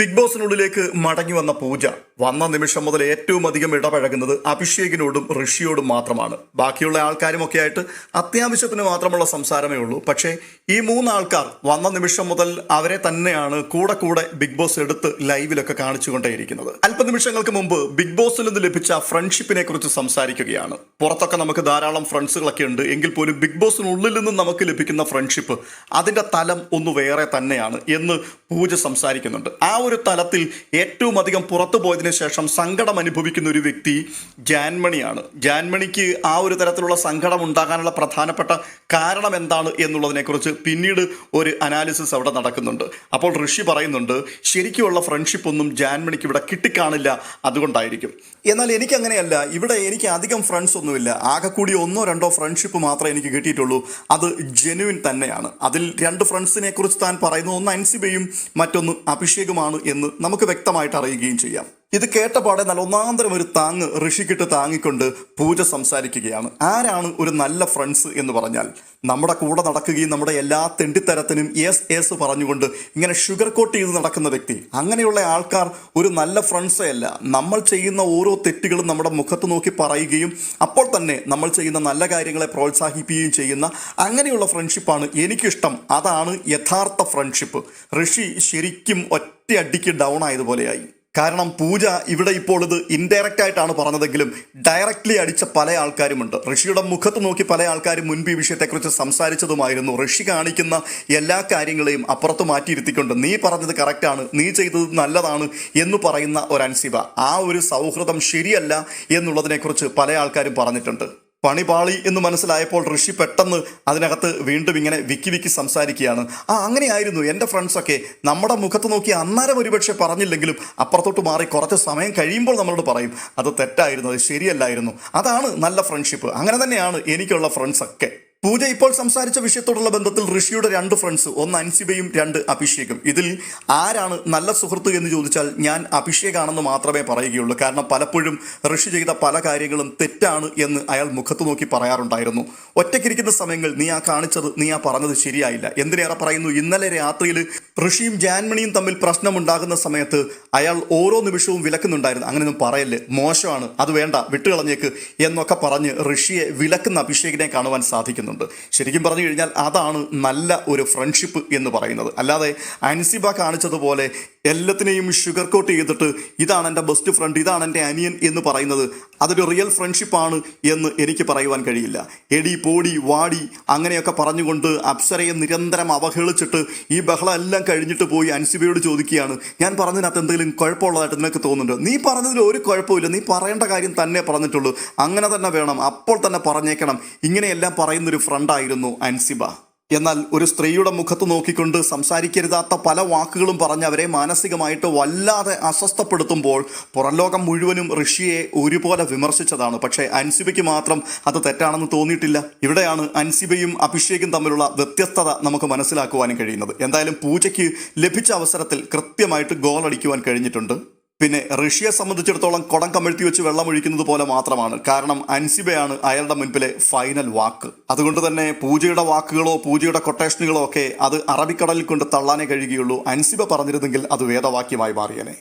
Big ബോസിനുള്ളിലേക്ക് മടങ്ങി വന്ന പൂജ. വന്ന നിമിഷം മുതൽ ഏറ്റവും അധികം ഇടപഴകുന്നത് അഭിഷേകിനോടും ഋഷിയോടും മാത്രമാണ്. ബാക്കിയുള്ള ആൾക്കാരുമൊക്കെ ആയിട്ട് അത്യാവശ്യത്തിന് മാത്രമുള്ള സംസാരമേ ഉള്ളൂ. പക്ഷേ ഈ മൂന്നാൾക്കാർ വന്ന നിമിഷം മുതൽ അവരെ തന്നെയാണ് കൂടെ കൂടെ ബിഗ് ബോസ് എടുത്ത് ലൈവിലൊക്കെ കാണിച്ചുകൊണ്ടേയിരിക്കുന്നത്. അല്പനിമിഷങ്ങൾക്ക് മുമ്പ് ബിഗ് ബോസിൽ നിന്ന് ലഭിച്ച ഫ്രണ്ട്ഷിപ്പിനെ കുറിച്ച് സംസാരിക്കുകയാണ്. പുറത്തൊക്കെ നമുക്ക് ധാരാളം ഫ്രണ്ട്സുകളൊക്കെ ഉണ്ട്. എങ്കിൽ പോലും ബിഗ് ബോസിനുള്ളിൽ നിന്നും നമുക്ക് ലഭിക്കുന്ന ഫ്രണ്ട്ഷിപ്പ് അതിന്റെ തലം ഒന്ന് വേറെ തന്നെയാണ് എന്ന് പൂജ സംസാരിക്കുന്നുണ്ട്. ആ ഒരു തലത്തിൽ ഏറ്റവും അധികം പുറത്തു പോയതിന് ശേഷം സങ്കടം അനുഭവിക്കുന്ന ഒരു വ്യക്തി ജാൻമണിയാണ്. ജാൻമണിക്ക് ആ ഒരു തരത്തിലുള്ള സങ്കടം ഉണ്ടാകാനുള്ള പ്രധാനപ്പെട്ട കാരണം എന്താണ് എന്നുള്ളതിനെക്കുറിച്ച് പിന്നീട് ഒരു അനാലിസിസ് അവിടെ നടക്കുന്നുണ്ട്. അപ്പോൾ ഋഷി പറയുന്നുണ്ട് ശരിക്കുമുള്ള ഫ്രണ്ട്ഷിപ്പ് ഒന്നും ജാൻമണിക്ക് ഇവിടെ കിട്ടിക്കാണില്ല അതുകൊണ്ടായിരിക്കും. എന്നാൽ എനിക്ക് അങ്ങനെയല്ല ഇവിടെ എനിക്ക് അധികം ഫ്രണ്ട്സ് ഒന്നുമില്ല. ആകെ കൂടി ഒന്നോ രണ്ടോ ഫ്രണ്ട്ഷിപ്പ് മാത്രമേ എനിക്ക് കിട്ടിയിട്ടുള്ളൂ. അത് ജെനുവിൻ തന്നെയാണ്. അതിൽ രണ്ട് ഫ്രണ്ട്സിനെ കുറിച്ച് താൻ പറയുന്ന ഒന്ന് അൻസിബയും മറ്റൊന്ന് അഭിഷേകുമാണ് എന്ന് നമുക്ക് വ്യക്തമായിട്ട് അറിയുകയും ചെയ്യാം. ഇത് കേട്ടപാടെ നല്ല ഒന്നാന്തരം ഒരു താങ്ങ് ഋഷിക്കിട്ട് താങ്ങിക്കൊണ്ട് പൂജ സംസാരിക്കുകയാണ്. ആരാണ് ഒരു നല്ല ഫ്രണ്ട്സ് എന്ന് പറഞ്ഞാൽ? നമ്മുടെ കൂടെ നടക്കുകയും നമ്മുടെ എല്ലാ തെണ്ടിത്തരത്തിനും യെസ് യെസ് പറഞ്ഞുകൊണ്ട് ഇങ്ങനെ ഷുഗർ കോട്ട് ചെയ്ത് നടക്കുന്ന വ്യക്തി. അങ്ങനെയുള്ള ആൾക്കാർ ഒരു നല്ല ഫ്രണ്ട്സേ അല്ല. നമ്മൾ ചെയ്യുന്ന ഓരോ തെറ്റുകളും നമ്മുടെ മുഖത്ത് നോക്കി പറയുകയും അപ്പോൾ തന്നെ നമ്മൾ ചെയ്യുന്ന നല്ല കാര്യങ്ങളെ പ്രോത്സാഹിപ്പിക്കുകയും ചെയ്യുന്ന അങ്ങനെയുള്ള ഫ്രണ്ട്ഷിപ്പാണ് എനിക്കിഷ്ടം. അതാണ് യഥാർത്ഥ ഫ്രണ്ട്ഷിപ്പ് ഋഷി ശരിക്കും ഒറ്റയടിക്ക് ഡൗൺ ആയതുപോലെയായി. കാരണം പൂജ ഇവിടെ ഇപ്പോൾ ഇത് ഇൻഡയറക്റ്റ് ആയിട്ടാണ് പറഞ്ഞതെങ്കിലും ഡയറക്റ്റ്ലി അടിച്ച പല ആൾക്കാരുമുണ്ട്. ഋഷിയുടെ മുഖത്ത് നോക്കി പല ആൾക്കാരും മുൻപ് ഈ വിഷയത്തെക്കുറിച്ച് സംസാരിച്ചതുമായിരുന്നു. ഋഷി കാണിക്കുന്ന എല്ലാ കാര്യങ്ങളെയും അപ്പുറത്ത് മാറ്റിയിരുത്തിക്കൊണ്ട് നീ പറഞ്ഞത് കറക്റ്റാണ് നീ ചെയ്തത് നല്ലതാണ് എന്ന് പറയുന്ന ഒരു അൻസിബ ആ ഒരു സൗഹൃദം ശരിയല്ല എന്നുള്ളതിനെക്കുറിച്ച് പല ആൾക്കാരും പറഞ്ഞിട്ടുണ്ട്. പണിപാളി എന്ന് മനസ്സിലായപ്പോൾ ഋഷി പെട്ടെന്ന് അതിനകത്ത് വീണ്ടും ഇങ്ങനെ വിക്കി വിക്കി സംസാരിക്കുകയാണ്. ആ അങ്ങനെയായിരുന്നു എന്റെ ഫ്രണ്ട്സൊക്കെ നമ്മുടെ മുഖത്ത് നോക്കി അന്നേരം ഒരുപക്ഷെ പറഞ്ഞില്ലെങ്കിലും അപ്പുറത്തോട്ട് മാറി കുറച്ച് സമയം കഴിയുമ്പോൾ നമ്മളോട് പറയും അത് തെറ്റായിരുന്നു അത് ശരിയല്ലായിരുന്നു. അതാണ് നല്ല ഫ്രണ്ട്ഷിപ്പ് അങ്ങനെ തന്നെയാണ് എനിക്കുള്ള ഫ്രണ്ട്സൊക്കെ പൂജ ഇപ്പോൾ സംസാരിച്ച വിഷയത്തോടുള്ള ബന്ധത്തിൽ ഋഷിയുടെ രണ്ട് ഫ്രണ്ട്സ് ഒന്ന് അൻസിബയും രണ്ട് അഭിഷേകും. ഇതിൽ ആരാണ് നല്ല സുഹൃത്ത് എന്ന് ചോദിച്ചാൽ ഞാൻ അഭിഷേകാണെന്ന് മാത്രമേ പറയുകയുള്ളൂ. കാരണം പലപ്പോഴും ഋഷി ചെയ്ത പല കാര്യങ്ങളും തെറ്റാണ് എന്ന് അയാൾ മുഖത്ത് നോക്കി പറയാറുണ്ടായിരുന്നു. ഒറ്റയ്ക്കിരിക്കുന്ന സമയങ്ങൾ നീ ആ കാണിച്ചത് നീ ആ പറഞ്ഞത് ശരിയായില്ല. എന്തിനേറെ പറയുന്നു? ഇന്നലെ രാത്രിയിൽ ഋഷിയും ജാൻമണിയും തമ്മിൽ പ്രശ്നമുണ്ടാകുന്ന സമയത്ത് അയാൾ ഓരോ നിമിഷവും വിലക്കുന്നുണ്ടായിരുന്നു. അങ്ങനെയൊന്നും പറയല്ലേ? മോശമാണ്. അത് വേണ്ട. വിട്ടുകളഞ്ഞേക്ക് എന്നൊക്കെ പറഞ്ഞ് ഋഷിയെ വിലക്കുന്ന അഭിഷേകിനെ കാണുവാൻ സാധിക്കുന്നുണ്ട് ശരിക്കും പറഞ്ഞു കഴിഞ്ഞാൽ അതാണ് നല്ല ഒരു ഫ്രണ്ട്ഷിപ്പ് എന്ന് പറയുന്നത്. അല്ലാതെ അൻസിബ കാണിച്ചതുപോലെ എല്ലാത്തിനെയും ഷുഗർ കോട്ട് ചെയ്തിട്ട് ഇതാണ് എന്റെ ബെസ്റ്റ് ഫ്രണ്ട് ഇതാണ് എന്റെ അനിയൻ എന്ന് പറയുന്നത്. അതൊരു റിയൽ ഫ്രണ്ട്ഷിപ്പാണ് എന്ന് എനിക്ക് പറയുവാൻ കഴിയില്ല. എടി പോടി വാടി അങ്ങനെയൊക്കെ പറഞ്ഞുകൊണ്ട് അപ്സരയെ നിരന്തരം അവഹേളിച്ചിട്ട് ഈ ബഹളം എല്ലാം കഴിഞ്ഞിട്ട് പോയി അൻസിബയോട് ചോദിക്കുകയാണ്. ഞാൻ പറഞ്ഞതിനകത്ത് എന്തെങ്കിലും കുഴപ്പമുള്ളതായിട്ട് നിനക്ക് തോന്നുന്നുണ്ടോ? നീ പറഞ്ഞതിൽ ഒരു കുഴപ്പമില്ല നീ പറയേണ്ട കാര്യം തന്നെ പറഞ്ഞിട്ടുള്ളൂ. അങ്ങനെ തന്നെ വേണം. അപ്പോൾ തന്നെ പറഞ്ഞേക്കണം. ഇങ്ങനെയെല്ലാം പറയുന്നൊരു ഫ്രണ്ടായിരുന്നു അൻസിബ. എന്നാൽ ഒരു സ്ത്രീയുടെ മുഖത്ത് നോക്കിക്കൊണ്ട് സംസാരിക്കരുതാത്ത പല വാക്കുകളും പറഞ്ഞ് അവരെ മാനസികമായിട്ട് വല്ലാതെ അസ്വസ്ഥപ്പെടുത്തുമ്പോൾ പുറംലോകം മുഴുവനും ഋഷിയെ ഒരുപോലെ വിമർശിച്ചതാണ്. പക്ഷേ അൻസിബയ്ക്ക് മാത്രം അത് തെറ്റാണെന്ന് തോന്നിയിട്ടില്ല. ഇവിടെയാണ് അൻസിബയും അഭിഷേകും തമ്മിലുള്ള വ്യത്യസ്തത നമുക്ക് മനസ്സിലാക്കുവാനും കഴിയുന്നത്. എന്തായാലും പൂജയ്ക്ക് ലഭിച്ച അവസരത്തിൽ കൃത്യമായിട്ട് ഗോൾ അടിക്കുവാൻ കഴിഞ്ഞിട്ടുണ്ട്. പിന്നെ റഷ്യയെ സംബന്ധിച്ചിടത്തോളം കുടം കമഴ്ത്തി വെച്ച് വെള്ളം ഒഴിക്കുന്നത് പോലെ മാത്രമാണ്. കാരണം അൻസിബയാണ് അയാളുടെ മുൻപിലെ ഫൈനൽ വാക്ക്. അതുകൊണ്ട് തന്നെ പൂജയുടെ വാക്കുകളോ പൂജയുടെ കൊട്ടേഷനുകളോ ഒക്കെ അത് അറബിക്കടലിൽ കൊണ്ട് തള്ളാനേ കഴിയുകയുള്ളൂ. അൻസിബ പറഞ്ഞിരുന്നെങ്കിൽ അത് വേദവാക്യമായി മാറിയനെ.